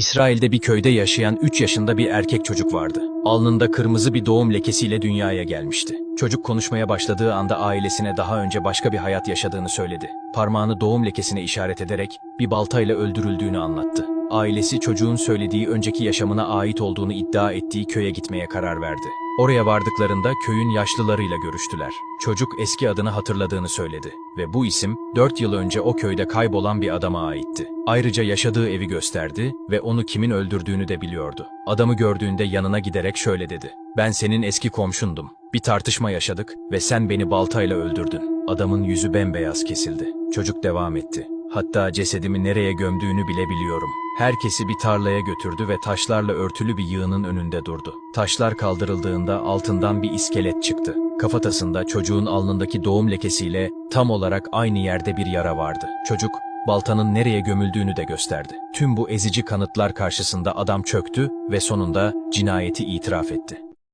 İsrail'de bir köyde yaşayan 3 yaşında bir erkek çocuk vardı. Alnında kırmızı bir doğum lekesiyle dünyaya gelmişti. Çocuk konuşmaya başladığı anda ailesine daha önce başka bir hayat yaşadığını söyledi. Parmağını doğum lekesine işaret ederek bir baltayla öldürüldüğünü anlattı. Ailesi çocuğun söylediği önceki yaşamına ait olduğunu iddia ettiği köye gitmeye karar verdi. Oraya vardıklarında köyün yaşlılarıyla görüştüler. Çocuk eski adını hatırladığını söyledi ve bu isim 4 yıl önce o köyde kaybolan bir adama aitti. Ayrıca yaşadığı evi gösterdi ve onu kimin öldürdüğünü de biliyordu. Adamı gördüğünde yanına giderek şöyle dedi. Ben senin eski komşundum. Bir tartışma yaşadık ve sen beni baltayla öldürdün. Adamın yüzü bembeyaz kesildi. Çocuk devam etti. Hatta cesedimi nereye gömdüğünü bile biliyorum. Herkesi bir tarlaya götürdü ve taşlarla örtülü bir yığının önünde durdu. Taşlar kaldırıldığında altından bir iskelet çıktı. Kafatasında çocuğun alnındaki doğum lekesiyle tam olarak aynı yerde bir yara vardı. Çocuk, baltanın nereye gömüldüğünü de gösterdi. Tüm bu ezici kanıtlar karşısında adam çöktü ve sonunda cinayeti itiraf etti.